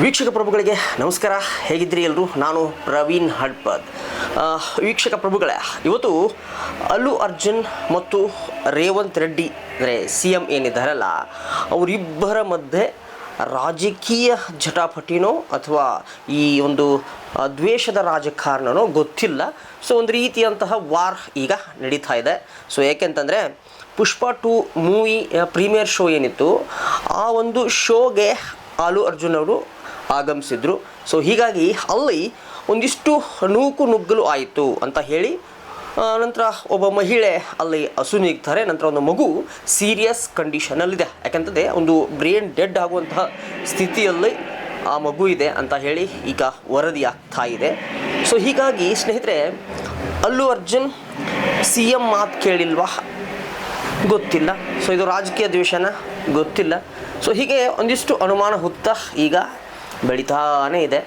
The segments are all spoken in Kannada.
ವೀಕ್ಷಕ ಪ್ರಭುಗಳಿಗೆ ನಮಸ್ಕಾರ. ಹೇಗಿದ್ರಿ ಎಲ್ಲರೂ? ನಾನು ಪ್ರವೀಣ್ ಹಡ್ಪದ್. ವೀಕ್ಷಕ ಪ್ರಭುಗಳೇ, ಇವತ್ತು ಅಲ್ಲು ಅರ್ಜುನ್ ಮತ್ತು ರೇವಂತ್ ರೆಡ್ಡಿ, ಅಂದರೆ ಸಿ ಎಂ ಏನಿದ್ದಾರಲ್ಲ, ಅವರಿಬ್ಬರ ಮಧ್ಯೆ ರಾಜಕೀಯ ಜಟಾಪಟಿನೋ ಅಥವಾ ಈ ಒಂದು ದ್ವೇಷದ ರಾಜಕಾರಣನೋ ಗೊತ್ತಿಲ್ಲ. ಸೊ, ಒಂದು ರೀತಿಯಂತಹ ವಾರ್ ಈಗ ನಡೀತಾ ಇದೆ. So ಏಕೆಂತಂದರೆ Pushpa two movie premiere show ಏನಿತ್ತು, ಆ ಒಂದು ಶೋಗೆ ಅಲ್ಲು ಅರ್ಜುನ್ ಅವರು ಆಗಮಿಸಿದ್ರು. ಸೊ ಹೀಗಾಗಿ ಅಲ್ಲಿ ಒಂದಿಷ್ಟು ನೂಕು ನುಗ್ಗಲು ಆಯಿತು ಅಂತ ಹೇಳಿ ನಂತರ ಒಬ್ಬ ಮಹಿಳೆ ಅಲ್ಲಿ ಅಸುನೀಗ್ತಾರೆ ನಂತರ ಒಂದು ಮಗು ಸೀರಿಯಸ್ ಕಂಡೀಷನಲ್ಲಿದೆ ಯಾಕಂತಂದರೆ ಒಂದು ಬ್ರೈನ್ ಡೆಡ್ ಆಗುವಂತಹ ಸ್ಥಿತಿಯಲ್ಲಿ ಆ ಮಗು ಇದೆ ಅಂತ ಹೇಳಿ ಈಗ ವರದಿ ಆಗ್ತಾ ಇದೆ. ಸೊ ಹೀಗಾಗಿ ಸ್ನೇಹಿತರೆ, ಅಲ್ಲು ಅರ್ಜುನ್ ಸಿ ಎಂ ಮಾತು ಕೇಳಿಲ್ವಾ? ಗೊತ್ತಿಲ್ಲ. ಸೊ ಇದು ರಾಜಕೀಯ ದ್ವೇಷನ? ಗೊತ್ತಿಲ್ಲ. ಸೊ ಹೀಗೆ ಒಂದಿಷ್ಟು ಅನುಮಾನ ಹುತ್ತ ಈಗ ಬೆಳೀತಾನೇ ಇದೆ.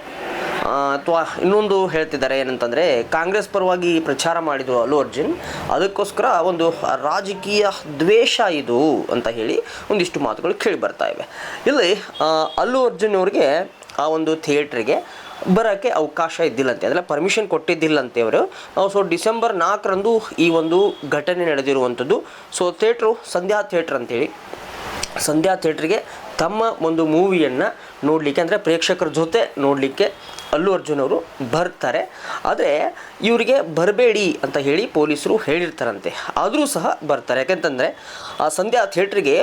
ಅಥವಾ ಇನ್ನೊಂದು ಹೇಳ್ತಿದ್ದಾರೆ ಏನಂತಂದರೆ, ಕಾಂಗ್ರೆಸ್ ಪರವಾಗಿ ಪ್ರಚಾರ ಮಾಡಿದರು ಅಲ್ಲು ಅರ್ಜುನ್, ಅದಕ್ಕೋಸ್ಕರ ಒಂದು ರಾಜಕೀಯ ದ್ವೇಷ ಇದು ಅಂತ ಹೇಳಿ ಒಂದಿಷ್ಟು ಮಾತುಗಳು ಕೇಳಿ ಬರ್ತಾ ಇವೆ. ಇಲ್ಲಿ ಅಲ್ಲು ಅರ್ಜುನ್ ಅವ್ರಿಗೆ ಆ ಒಂದು ಥಿಯೇಟ್ರಿಗೆ ಬರೋಕ್ಕೆ ಅವಕಾಶ ಇದ್ದಿಲ್ಲಂತೆ ಅಂದರೆ ಪರ್ಮಿಷನ್ ಕೊಟ್ಟಿದ್ದಿಲ್ಲಂತೆ ಅವರು ಸೊ ಡಿಸೆಂಬರ್ ನಾಲ್ಕರಂದು ಈ ಒಂದು ಘಟನೆ ನಡೆದಿರುವಂಥದ್ದು. ಸೊ ಥಿಯೇಟ್ರು ಸಂಧ್ಯಾ ಥಿಯೇಟ್ರ್ ಅಂತೇಳಿ. ಸಂಧ್ಯಾ ಥಿಯೇಟ್ರಿಗೆ ತಮ್ಮ ಒಂದು ಮೂವಿಯನ್ನು ನೋಡಲಿಕ್ಕೆ, ಅಂದರೆ ಪ್ರೇಕ್ಷಕರ ಜೊತೆ ನೋಡಲಿಕ್ಕೆ ಅಲ್ಲು ಅರ್ಜುನ್ ಅವರು ಬರ್ತಾರೆ. ಆದರೆ ಇವರಿಗೆ ಬರಬೇಡಿ ಅಂತ ಹೇಳಿ ಪೊಲೀಸರು ಹೇಳಿರ್ತಾರಂತೆ. ಆದರೂ ಸಹ ಬರ್ತಾರೆ. ಯಾಕೆಂತಂದರೆ ಆ ಸಂಧ್ಯಾ ಥಿಯೇಟ್ರಿಗೆ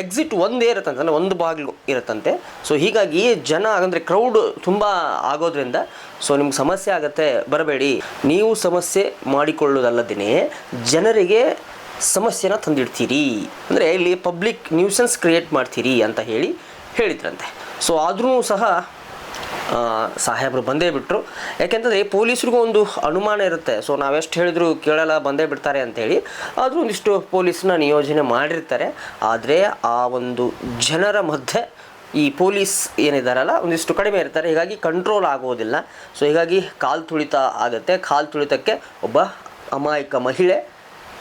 ಎಕ್ಸಿಟ್ ಒಂದೇ ಇರುತ್ತಂತೆ ಅಂದರೆ ಒಂದು ಬಾಗಿಲು ಇರುತ್ತಂತೆ. ಸೊ ಹೀಗಾಗಿ ಜನ, ಅಂದರೆ ಕ್ರೌಡ್ ತುಂಬ ಆಗೋದ್ರಿಂದ ಸೊ ನಿಮ್ಗೆ ಸಮಸ್ಯೆ ಆಗುತ್ತೆ. ಬರಬೇಡಿ. ನೀವು ಸಮಸ್ಯೆ ಮಾಡಿಕೊಳ್ಳೋದಲ್ಲದೇ ಜನರಿಗೆ ಸಮಸ್ಯೆನ ತಂದಿಡ್ತೀರಿ. ಅಂದರೆ ಇಲ್ಲಿ ಪಬ್ಲಿಕ್ ನ್ಯೂಸನ್ಸ್ ಕ್ರಿಯೇಟ್ ಮಾಡ್ತೀರಿ ಅಂತ ಹೇಳಿ ಹೇಳಿದ್ರಂತೆ. ಸೊ ಆದ್ರೂ ಸಹ ಸಾಹೇಬರು ಬಂದೇ ಬಿಟ್ಟರು ಯಾಕೆಂತಂದರೆ ಪೊಲೀಸ್ರಿಗೂ ಒಂದು ಅನುಮಾನ ಇರುತ್ತೆ. ಸೊ ನಾವೆಷ್ಟು ಹೇಳಿದ್ರು ಕೇಳಲ್ಲ, ಬಂದೇ ಬಿಡ್ತಾರೆ ಅಂತೇಳಿ. ಆದರೂ ಒಂದಿಷ್ಟು ಪೊಲೀಸನ್ನ ನಿಯೋಜನೆ ಮಾಡಿರ್ತಾರೆ. ಆದರೆ ಆ ಒಂದು ಜನರ ಮಧ್ಯೆ ಈ ಪೊಲೀಸ್ ಏನಿದ್ದಾರಲ್ಲ ಒಂದಿಷ್ಟು ಕಡಿಮೆ ಇರ್ತಾರೆ. ಹೀಗಾಗಿ ಕಂಟ್ರೋಲ್ ಆಗೋದಿಲ್ಲ. ಸೊ ಹೀಗಾಗಿ ಕಾಲು ತುಳಿತ ಆಗುತ್ತೆ. ಕಾಲು ತುಳಿತಕ್ಕೆ ಒಬ್ಬ ಅಮಾಯಕ ಮಹಿಳೆ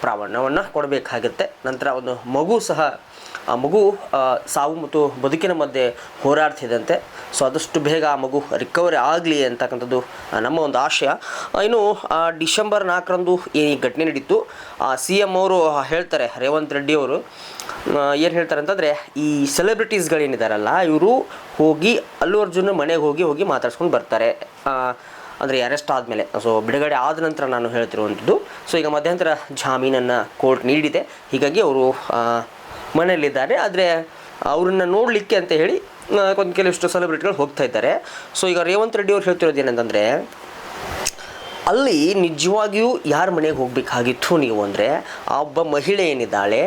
ಪ್ರಾವಣ್ಯವನ್ನು ಕೊಡಬೇಕಾಗುತ್ತೆ. ನಂತರ ಒಂದು ಮಗು ಸಹ ಆ ಮಗು ಸಾವು ಮತ್ತು ಬದುಕಿನ ಮಧ್ಯೆ ಹೋರಾಡ್ತಿದಂತೆ. ಸೊ ಆದಷ್ಟು ಬೇಗ ಆ ಮಗು ರಿಕವರಿ ಆಗಲಿ ಅಂತಕ್ಕಂಥದ್ದು ನಮ್ಮ ಒಂದು ಆಶಯ. ಇನ್ನು ಡಿಸೆಂಬರ್ ನಾಲ್ಕರಂದು ಈ ಘಟನೆ ನಡೀತು. ಸಿ ಎಂ ಅವರು ಹೇಳ್ತಾರೆ, ರೇವಂತ್ ರೆಡ್ಡಿ ಅವರು. ಏನು ಹೇಳ್ತಾರೆ ಅಂತಂದರೆ, ಈ ಸೆಲೆಬ್ರಿಟೀಸ್ಗಳೇನಿದ್ದಾರಲ್ಲ ಇವರು ಹೋಗಿ, ಅಲ್ಲು ಅರ್ಜುನ್ ಮನೆಗೆ ಹೋಗಿ ಹೋಗಿ ಮಾತಾಡ್ಸ್ಕೊಂಡು ಬರ್ತಾರೆ. ಅಂದರೆ ಅರೆಸ್ಟ್ ಆದಮೇಲೆ. ಸೊ ಬಿಡುಗಡೆ ಆದ ನಂತರ ನಾನು ಹೇಳ್ತಿರುವಂಥದ್ದು. ಸೊ ಈಗ ಮಧ್ಯಂತರ ಜಾಮೀನನ್ನು ಕೋರ್ಟ್ ನೀಡಿದೆ. ಹೀಗಾಗಿ ಅವರು ಮನೆಯಲ್ಲಿದ್ದಾರೆ, ಆದರೆ ಅವ್ರನ್ನ ನೋಡಲಿಕ್ಕೆ ಅಂತ ಹೇಳಿ ಒಂದು ಕೆಲವಿಷ್ಟು ಸೆಲೆಬ್ರಿಟಿಗಳು ಹೋಗ್ತಾ ಇದ್ದಾರೆ. ಸೊ ಈಗ ರೇವಂತ್ ರೆಡ್ಡಿ ಅವ್ರು ಹೇಳ್ತಿರೋದು ಏನಂತಂದರೆ ಅಲ್ಲಿ ನಿಜವಾಗಿಯೂ ಯಾರ ಮನೆಗೆ ಹೋಗಬೇಕಾಗಿತ್ತು ನೀವು ಅಂದರೆ, ಆ ಒಬ್ಬ ಮಹಿಳೆ ಏನಿದ್ದಾಳೆ,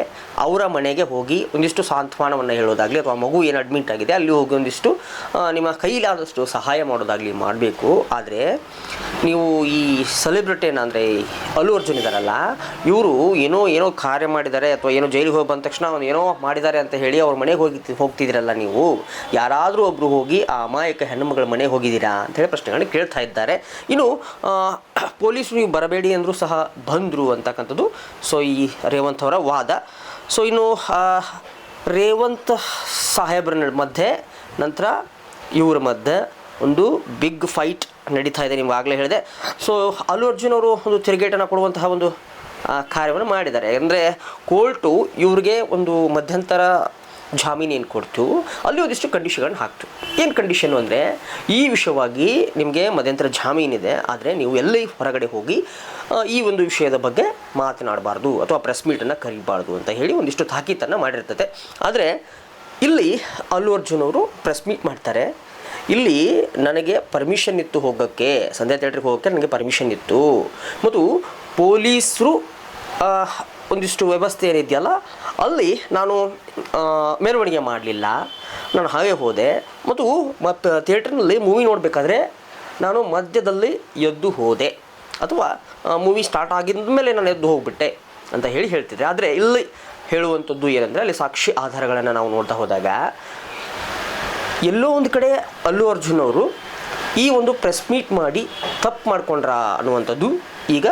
ಅವರ ಮನೆಗೆ ಹೋಗಿ ಒಂದಿಷ್ಟು ಸಾಂತ್ವನವನ್ನು ಹೇಳೋದಾಗಲಿ, ಅಥವಾ ಮಗು ಏನು ಅಡ್ಮಿಟ್ ಆಗಿದೆ, ಅಲ್ಲಿ ಹೋಗಿ ಒಂದಿಷ್ಟು ನಿಮ್ಮ ಕೈಲಾದಷ್ಟು ಸಹಾಯ ಮಾಡೋದಾಗಲಿ ಮಾಡಬೇಕು. ಆದರೆ, ನೀವು ಈ ಸೆಲೆಬ್ರಿಟಿ ಅಂದರೆ ಅಲ್ಲು ಅರ್ಜುನ್ ಇದ್ದಾರಲ್ಲ ಇವರು ಏನೋ ಏನೋ ಕಾರ್ಯ ಮಾಡಿದ್ದಾರೆ, ಅಥವಾ ಏನೋ ಜೈಲಿಗೆ ಹೋಗಿ ಬಂದ ತಕ್ಷಣ ಅವ್ನು ಏನೋ ಮಾಡಿದ್ದಾರೆ ಅಂತ ಹೇಳಿ ಅವ್ರ ಮನೆಗೆ ಹೋಗಿ ಹೋಗ್ತಿದ್ದೀರಲ್ಲ ನೀವು, ಯಾರಾದರೂ ಒಬ್ಬರು ಹೋಗಿ ಆ ಅಮಾಯಕ ಹೆಣ್ಣುಮಗಳ ಮನೆಗೆ ಹೋಗಿದ್ದೀರಾ ಅಂತೇಳಿ ಪ್ರಶ್ನೆಗಳನ್ನ ಕೇಳ್ತಾ ಇದ್ದಾರೆ. ಇನ್ನು ಪೊಲೀಸರು ನೀವು ಬರಬೇಡಿ ಅಂದರೂ ಸಹ ಬಂದರು ಅಂತಕ್ಕಂಥದ್ದು. ಸೊ ಈ ರೇವಂತ್ ಅವರ ವಾದ. ಸೊ ಇನ್ನು ರೇವಂತ್ ಸಾಹೇಬ್ರ ಮಧ್ಯೆ, ನಂತರ ಇವ್ರ ಮಧ್ಯೆ ಒಂದು ಬಿಗ್ ಫೈಟ್ ನಡೀತಾ ಇದೆ ನಿಮ್ಗೆ ಆಗಲೇ ಹೇಳಿದೆ. ಸೊ ಅಲ್ಲು ಅರ್ಜುನ್ ಅವರು ಒಂದು ತಿರುಗೇಟನ್ನು ಕೊಡುವಂತಹ ಒಂದು ಕಾರ್ಯವನ್ನು ಮಾಡಿದ್ದಾರೆ. ಅಂದರೆ, ಕೋರ್ಟು ಇವ್ರಿಗೆ ಒಂದು ಮಧ್ಯಂತರ ಜಾಮೀನು ಏನು ಕೊಡ್ತು? ಅಲ್ಲಿ ಒಂದಿಷ್ಟು ಕಂಡೀಷನ್ಗಳನ್ನ ಹಾಕ್ತು. ಏನು ಕಂಡೀಷನು ಅಂದರೆ, ಈ ವಿಷಯವಾಗಿ ನಿಮಗೆ ಮಧ್ಯಂತರ ಜಾಮೀನಿದೆ ಆದರೆ ನೀವು ಎಲ್ಲಿ ಹೊರಗಡೆ ಹೋಗಿ ಈ ಒಂದು ವಿಷಯದ ಬಗ್ಗೆ ಮಾತನಾಡಬಾರ್ದು ಅಥವಾ ಪ್ರೆಸ್ ಮೀಟನ್ನು ಕರೀಬಾರ್ದು ಅಂತ ಹೇಳಿ ಒಂದಿಷ್ಟು ತಾಕೀತನ್ನು ಮಾಡಿರ್ತದೆ. ಆದರೆ, ಇಲ್ಲಿ ಅಲ್ಲು ಅರ್ಜುನ್ ಅವರು ಪ್ರೆಸ್ ಮೀಟ್ ಮಾಡ್ತಾರೆ. ಇಲ್ಲಿ ನನಗೆ ಪರ್ಮಿಷನ್ ಇತ್ತು ಹೋಗೋಕ್ಕೆ, ಸಂಧ್ಯಾ ಥಿಯೇಟ್ರಿಗೆ ಹೋಗೋಕ್ಕೆ ನನಗೆ ಪರ್ಮಿಷನ್ ಇತ್ತು. ಮತ್ತು ಪೊಲೀಸರು ಒಂದಿಷ್ಟು ವ್ಯವಸ್ಥೆ ಏನಿದೆಯಲ್ಲ, ಅಲ್ಲಿ ನಾನು ಮೆರವಣಿಗೆ ಮಾಡಲಿಲ್ಲ. ನಾನು ಹಾಗೆ ಹೋದೆ. ಮತ್ತು ಮತ್ತು ಥಿಯೇಟ್ರ್ನಲ್ಲಿ ಮೂವಿ ನೋಡಬೇಕಾದ್ರೆ ನಾನು ಮಧ್ಯದಲ್ಲಿ ಎದ್ದು ಹೋದೆ. ಅಥವಾ ಮೂವಿ ಸ್ಟಾರ್ಟ್ ಆಗಿದ ಮೇಲೆ ನಾನು ಎದ್ದು ಹೋಗಿಬಿಟ್ಟೆ ಅಂತ ಹೇಳಿ ಹೇಳ್ತಿದ್ದೆ. ಆದರೆ ಇಲ್ಲಿ ಹೇಳುವಂಥದ್ದು ಏನಂದರೆ, ಅಲ್ಲಿ ಸಾಕ್ಷಿ ಆಧಾರಗಳನ್ನು ನಾವು ನೋಡ್ತಾ ಹೋದಾಗ, ಎಲ್ಲೋ ಒಂದು ಕಡೆ ಅಲ್ಲು ಅರ್ಜುನ್ ಅವರು ಈ ಒಂದು ಪ್ರೆಸ್ ಮೀಟ್ ಮಾಡಿ ತಪ್ಪು ಮಾಡ್ಕೊಂಡ್ರ ಅನ್ನುವಂಥದ್ದು ಈಗ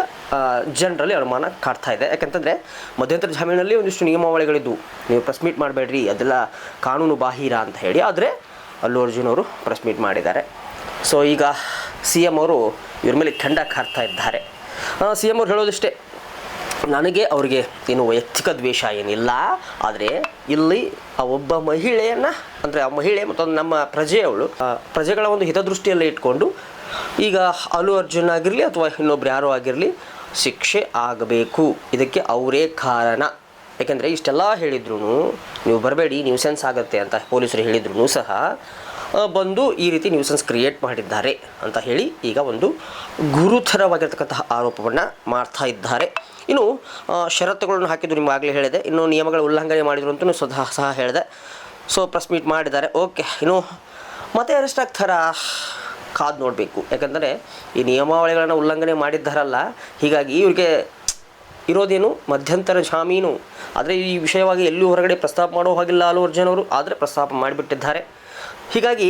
ಜನರಲ್ಲಿ ಅನುಮಾನ ಕಾಡ್ತಾ ಇದೆ. ಯಾಕಂತಂದರೆ, ಮಧ್ಯಂತರ ಜಾಮೀನಲ್ಲಿ ಒಂದಿಷ್ಟು ನಿಯಮಾವಳಿಗಳಿದ್ದವು ನೀವು ಪ್ರೆಸ್ ಮೀಟ್ ಮಾಡಬೇಡ್ರಿ, ಅದೆಲ್ಲ ಕಾನೂನು ಬಾಹಿರ ಅಂತ ಹೇಳಿ. ಆದರೆ, ಅಲ್ಲು ಅರ್ಜುನ್ ಅವರು ಪ್ರೆಸ್ ಮೀಟ್ ಮಾಡಿದ್ದಾರೆ. ಸೊ ಈಗ ಸಿ ಎಂ ಅವರು ಇವ್ರ ಮೇಲೆ ಖಂಡ ಕಾಡ್ತಾ ಇದ್ದಾರೆ. ಸಿ ಎಂ ಅವ್ರು ಹೇಳೋದಿಷ್ಟೇ. ನನಗೆ ಅವರಿಗೆ ಏನು ವೈಯಕ್ತಿಕ ದ್ವೇಷ ಏನಿಲ್ಲ, ಆದರೆ ಇಲ್ಲಿ ಆ ಒಬ್ಬ ಮಹಿಳೆಯನ್ನು, ಅಂದರೆ ಆ ಮಹಿಳೆ ಮತ್ತೊಂದು ನಮ್ಮ ಪ್ರಜೆಯವಳು ಪ್ರಜೆಗಳ ಒಂದು ಹಿತದೃಷ್ಟಿಯಲ್ಲಿ ಇಟ್ಕೊಂಡು ಈಗ ಅಲು ಅರ್ಜುನ್ ಆಗಿರಲಿ ಅಥವಾ ಇನ್ನೊಬ್ರು ಯಾರೋ ಆಗಿರಲಿ ಶಿಕ್ಷೆ ಆಗಬೇಕು. ಇದಕ್ಕೆ ಅವರೇ ಕಾರಣ. ಯಾಕೆಂದರೆ ಇಷ್ಟೆಲ್ಲ ಹೇಳಿದ್ರು ನೀವು ಬರಬೇಡಿ ನ್ಯೂಸೆನ್ಸ್ ಆಗುತ್ತೆ ಅಂತ ಪೊಲೀಸರು ಹೇಳಿದ್ರು ಸಹ ಬಂದು ಈ ರೀತಿ ನ್ಯೂಸೆನ್ಸ್ ಕ್ರಿಯೇಟ್ ಮಾಡಿದ್ದಾರೆ ಅಂತ ಹೇಳಿ ಈಗ ಒಂದು ಗುರುತರವಾಗಿರ್ತಕ್ಕಂತಹ ಆರೋಪವನ್ನು ಮಾಡ್ತಾ ಇದ್ದಾರೆ. ಇನ್ನು ಷರತ್ತುಗಳನ್ನು ಹಾಕಿದ್ದು ಆಗಲೇ ಹೇಳಿದೆ. ಇನ್ನು ನಿಯಮಗಳ ಉಲ್ಲಂಘನೆ ಮಾಡಿದ್ರು ಅಂತಲೂ ಸ್ವತಃ ಸಹ ಹೇಳಿದೆ. ಸೊ ಪ್ರೆಸ್ ಮೀಟ್ ಮಾಡಿದ್ದಾರೆ. ಓಕೆ ಇನ್ನು, ಮತ್ತೆ ಅರೆಸ್ಟ್ ಆಗ್ತಾರಾ? ಕಾದು ನೋಡಬೇಕು. ಯಾಕಂದರೆ, ಈ ನಿಯಮಾವಳಿಗಳನ್ನು ಉಲ್ಲಂಘನೆ ಮಾಡಿದ್ದಾರಲ್ಲ, ಹೀಗಾಗಿ ಇವ್ರಿಗೆ ಇರೋದೇನು? ಮಧ್ಯಂತರ ಜಾಮೀನು. ಆದರೆ ಈ ವಿಷಯವಾಗಿ ಎಲ್ಲೂ ಹೊರಗಡೆ ಪ್ರಸ್ತಾಪ ಮಾಡೋ ಹಾಗಿಲ್ಲ ಅಲ್ಲು ಅರ್ಜುನ್ ಅವರು. ಆದರೆ ಪ್ರಸ್ತಾಪ ಮಾಡಿಬಿಟ್ಟಿದ್ದಾರೆ. ಹೀಗಾಗಿ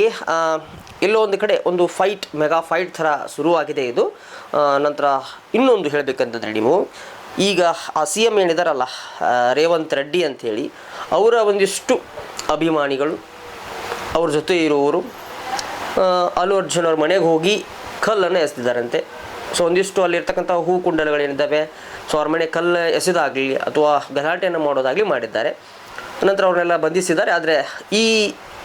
ಎಲ್ಲೋ ಒಂದು ಕಡೆ ಒಂದು ಫೈಟ್ ಮೆಗಾ ಫೈಟ್ ಥರ ಶುರುವಾಗಿದೆ ಇದು. ನಂತರ ಇನ್ನೊಂದು ಹೇಳಬೇಕಂತಂದರೆ ನೀವು, ಈಗ ಆ ಸಿ ಎಂ ಏನಿದಾರಲ್ಲ ರೇವಂತ್ ರೆಡ್ಡಿ ಅಂಥೇಳಿ, ಅವರ ಒಂದಿಷ್ಟು ಅಭಿಮಾನಿಗಳು, ಅವ್ರ ಜೊತೆ ಇರುವವರು ಅಲ್ಲು ಅರ್ಜುನ್ ಅವ್ರ ಮನೆಗೆ ಹೋಗಿ ಕಲ್ಲನ್ನು ಎಸೆದಿದ್ದಾರಂತೆ. ಸೊ, ಒಂದಿಷ್ಟು ಅಲ್ಲಿರ್ತಕ್ಕಂಥ ಹೂ ಕುಂಡಲಗಳೇನಿದ್ದಾವೆ, ಸೊ, ಅವ್ರ ಮನೆ ಕಲ್ಲು ಎಸೆದಾಗಲಿ ಅಥವಾ ಗಲಾಟೆಯನ್ನು ಮಾಡೋದಾಗಲಿ ಮಾಡಿದ್ದಾರೆ. ನಂತರ ಅವ್ರನ್ನೆಲ್ಲ ಬಂಧಿಸಿದ್ದಾರೆ. ಆದರೆ ಈ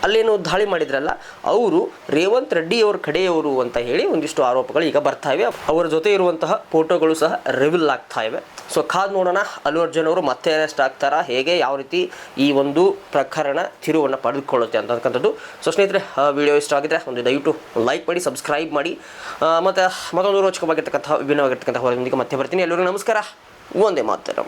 ಅಲ್ಲೇನು ದಾಳಿ ಮಾಡಿದ್ರಲ್ಲ, ಅವರು ರೇವಂತ್ ರೆಡ್ಡಿ ಅವರ ಕಡೆಯವರು ಅಂತ ಹೇಳಿ ಒಂದಿಷ್ಟು ಆರೋಪಗಳು ಈಗ ಬರ್ತಾ ಇವೆ. ಅವರ ಜೊತೆ ಇರುವಂತಹ ಫೋಟೋಗಳು ಸಹ ರಿವಿಲ್ ಆಗ್ತಾ ಇವೆ. ಸೊ ಕಾದ್ ನೋಡೋಣ. ಅಲ್ಲು ಅರ್ಜುನ್ ಅವರು ಮತ್ತೆ ಅರೆಸ್ಟ್ ಆಗ್ತಾರಾ? ಹೇಗೆ, ಯಾವ ರೀತಿ ಈ ಒಂದು ಪ್ರಕರಣ ತಿರುವನ್ನು ಪಡೆದುಕೊಳ್ಳುತ್ತೆ ಅಂತಕ್ಕಂಥದ್ದು. ಸೊ ಸ್ನೇಹಿತರೆ ವಿಡಿಯೋ ಇಷ್ಟ ಆಗಿದ್ರೆ ಒಂದು ದಯವಿಟ್ಟು ಲೈಕ್ ಮಾಡಿ ಸಬ್ಸ್ಕ್ರೈಬ್ ಮಾಡಿ. ಮತ್ತು ಮತ್ತೊಂದು ರೋಚಕವಾಗಿರ್ತಕ್ಕಂಥ ವಿಭಿನ್ನವಾಗಿರ್ತಕ್ಕಂಥ ಹೊರದೊಂದಿಗೆ ಮತ್ತೆ ಬರ್ತೀನಿ. ಎಲ್ಲರಿಗೂ ನಮಸ್ಕಾರ. ಒಂದೇ ಮಾತರಂ.